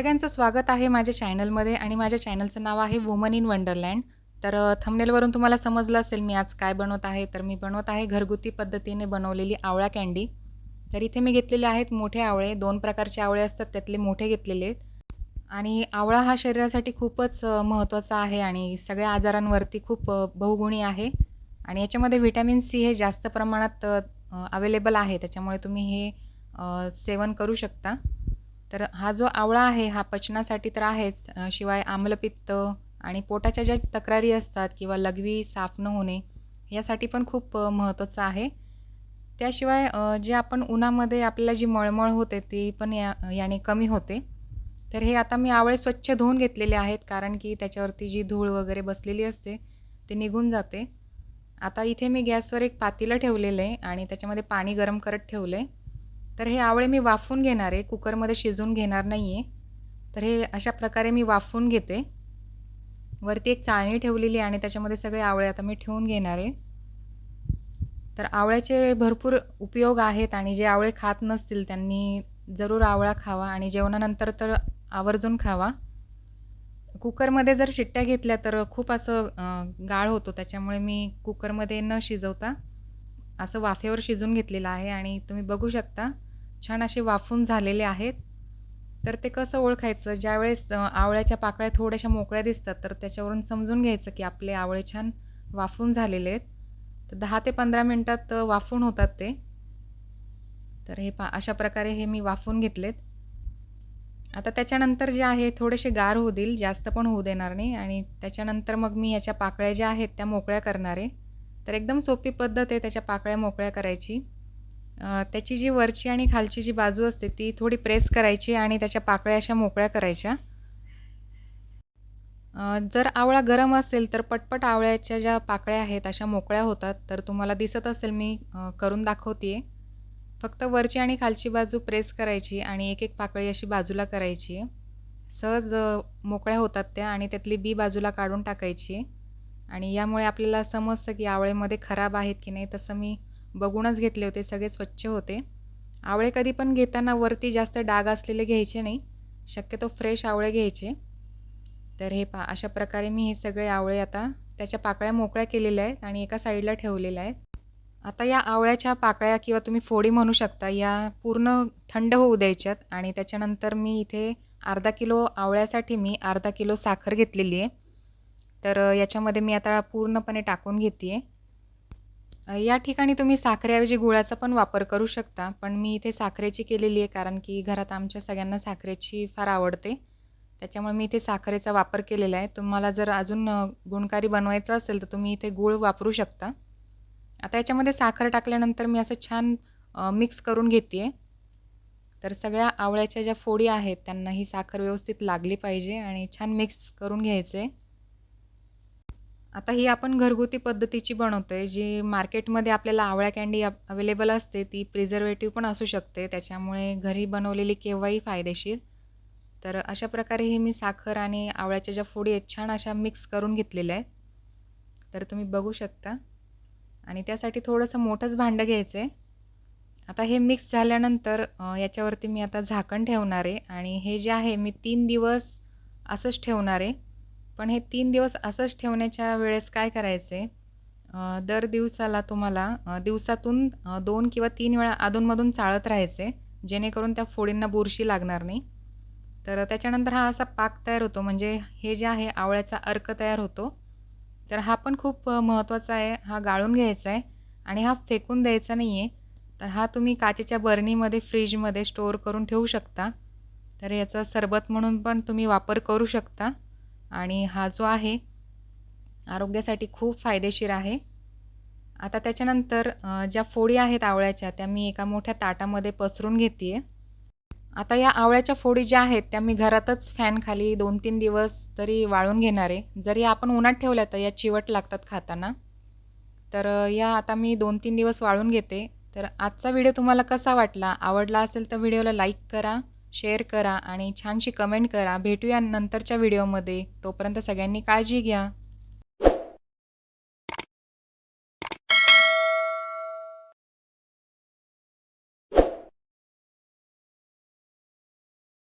सगळ्यांचं स्वागत आहे माझ्या चॅनलमध्ये आणि माझ्या चॅनलचं नाव आहे वुमन इन वंडरलँड तर थमनेलवरून थंबनेलवरून तुम्हाला समजलं असेल मी आज काय बनवत आहे. तर मी बनवत आहे घरगुती पद्धतीने बनवलेली आवळा कँडी तर इथे मी घेतलेले आहेत मोठे आवळे. दोन प्रकारचे आवळे असतात त्यातले मोठे घेतलेले आहेत. आणि आवळा हा शरीरासाठी खूपच महत्त्वाचा आहे आणि सगळ्या आजारांवरती खूप बहुगुणी आहे. आणि याच्यामध्ये व्हिटॅमिन सी हे जास्त प्रमाणात अवेलेबल आहे. त्याच्यामुळे तुम्ही हे सेवन करू शकता. तर हा जो आवळा आहे हा पचनासाठी तर आहेच. शिवाय आम्लपित्त आणि पोटाच्या ज्या तक्रारी असतात किंवा लघवी साफ न होणे यासाठी पण खूप महत्त्वाचं आहे. त्याशिवाय जे आपण उन्हामध्ये आपल्याला जी मळमळ होते ती पण या याने कमी होते. तर हे आता मी आवळे स्वच्छ धुवून घेतलेले आहेत कारण की त्याच्यावरती जी धूळ वगैरे बसलेली असते ते निघून जाते. आता इथे मी गॅसवर एक पातीलं ठेवलेलं आहे आणि त्याच्यामध्ये पाणी गरम करत ठेवलं आहे. तर हे आवळे मी वाफून घेणार आहे. कुकरमध्ये शिजवून घेणार नाही आहे तर हे अशा प्रकारे मी वाफवून घेते. वरती एक चाळणी ठेवलेली आहे आणि त्याच्यामध्ये सगळे आवळे आता मी ठेवून घेणार आहे. तर आवळ्याचे भरपूर उपयोग आहेत आणि जे आवळे खात नसतील त्यांनी जरूर आवळा खावा आणि जेवणानंतर तर आवर्जून खावा. कुकरमध्ये जर शिट्ट्या घेतल्या तर खूप असं गाळ होतो. त्याच्यामुळे मी कुकरमध्ये न शिजवता असं वाफेवर शिजून घेतलेलं आहे आणि तुम्ही बघू शकता. छान असे वाफून झालेले आहेत. तर ते कसं ओळखायचं? ज्यावेळेस आवळ्याच्या पाकळ्या थोड्याशा मोकळ्या दिसतात तर त्याच्यावरून समजून घ्यायचं की आपले आवळे छान वाफून झालेले आहेत. तर दहा ते पंधरा मिनटात वाफून होतात ते. तर हे पा अशा प्रकारे हे मी वाफून घेतलेत. आता त्याच्यानंतर जे आहे थोडेसे गार होतील जास्त पण होऊ देणार नाही. आणि त्याच्यानंतर मग मी याच्या पाकळ्या ज्या आहेत त्या मोकळ्या करणार आहे. तर एकदम सोपी पद्धत आहे त्याच्या पाकळ्या मोकळ्या करायची. त्याची जी वरची आणि खालची जी बाजू असते ती थोडी प्रेस करायची आणि त्याच्या पाकळ्या अशा मोकळ्या करायच्या. जर आवळा गरम असेल तर पटपट आवळ्याच्या ज्या पाकळ्या आहेत अशा मोकळ्या होतात. तर तुम्हाला दिसत असेल मी करून दाखवते फक्त वरची आणि खालची बाजू प्रेस करायची आणि एक एक पाकळी अशी बाजूला करायची. सहज मोकळ्या होतात त्या आणि त्यातली बी बाजूला काढून टाकायची. आणि यामुळे आपल्याला समजतं की आवळेमध्ये खराब आहेत की नाही तसं मी बघूनच घेतले होते सगळे स्वच्छ होते. आवळे कधी पण घेताना वरती जास्त डाग असलेले घ्यायचे नाही शक्यतो फ्रेश आवळे घ्यायचे. तर हे पा अशा प्रकारे मी हे सगळे आवळे आता त्याच्या पाकळ्या मोकळ्या केलेल्या आहेत आणि एका साईडला ठेवलेल्या आहेत. आता या आवळ्याच्या पाकळ्या किंवा तुम्ही फोडी म्हणू शकता या पूर्ण थंड होऊ द्यायच्यात आणि त्याच्यानंतर मी इथे अर्धा किलो आवळ्यासाठी मी अर्धा किलो साखर घेतलेली आहे. तर याच्यामध्ये मी आता पूर्णपणे टाकून घेते आहे या ठिकाणी तुम्ही साखरेऐवजी गुळाचा पण वापर करू शकता पण मी इथे साखरेची केलेली आहे कारण की घरात आमच्या सगळ्यांना साखरेची फार आवडते. त्याच्यामुळे मी इथे साखरेचा वापर केलेला आहे. तुम्हाला जर अजून गुणकारी बनवायचं असेल तर तुम्ही इथे गूळ वापरू शकता. आता याच्यामध्ये साखर टाकल्यानंतर मी असं छान मिक्स करून घेते तर सगळ्या आवळ्याच्या ज्या फोडी आहेत त्यांना ही साखर व्यवस्थित लागली पाहिजे आणि छान मिक्स करून घ्यायचे आता ही आपण घरगुती पद्धतीची बनवतो आहे जी मार्केटमध्ये आपल्याला आवळ्या कँडी अवेलेबल असते ती प्रिझर्वेटिव्ह पण असू शकते. त्याच्यामुळे घरी बनवलेली केव्हाही फायदेशीर. तर अशा प्रकारे ही मी साखर आणि आवळ्याच्या ज्या फोडी आहेत छान अशा मिक्स करून घेतलेल्या आहेत. तर तुम्ही बघू शकता. आणि त्यासाठी थोडंसं मोठंच भांडं घ्यायचं आहे आता हे मिक्स झाल्यानंतर याच्यावरती मी आता झाकण ठेवणार आहे. आणि हे जे आहे मी तीन दिवस असंच ठेवणार आहे. पण हे तीन दिवस असंच ठेवण्याच्या वेळेस काय करायचे? दर दिवसाला तुम्हाला दिवसातून दोन किंवा तीन वेळा अधूनमधून चाळत राहायचे जेणेकरून त्या फोडींना बुरशी लागणार नाही. तर त्याच्यानंतर हा असा पाक तयार होतो म्हणजे हे जे आहे आवळ्याचा अर्क तयार होतो. तर हा पण खूप महत्त्वाचा आहे हा गाळून घ्यायचा आहे आणि हा फेकून द्यायचा नाही आहे तर हा तुम्ही काचेच्या बरणीमध्ये फ्रीजमध्ये स्टोअर करून ठेवू शकता. तर याचा सरबत म्हणून पण तुम्ही वापर करू शकता. आणि हा जो आहे आरोग्यासाठी खूप फायदेशीर आहे. आता त्याच्यानंतर ज्या फोडी आहेत आवळ्याच्या त्या मी एका मोठ्या ताटामध्ये पसरून घेते आता या आवळ्याच्या फोडी ज्या आहेत त्या मी घरातच फॅनखाली दोन तीन दिवस तरी वाळून घेणार आहे. जरी आपण उन्हात ठेवल्या तर या चिवट लागतात खाताना. तर या आता मी दोन तीन दिवस वाळून घेते. तर आजचा व्हिडिओ तुम्हाला कसा वाटला? आवडला असेल तर व्हिडिओला लाईक करा. शेअर करा आणि छानशी कमेंट करा. भेटूया नंतरच्या व्हिडिओमध्ये. तोपर्यंत सगळ्यांनी काळजी घ्या.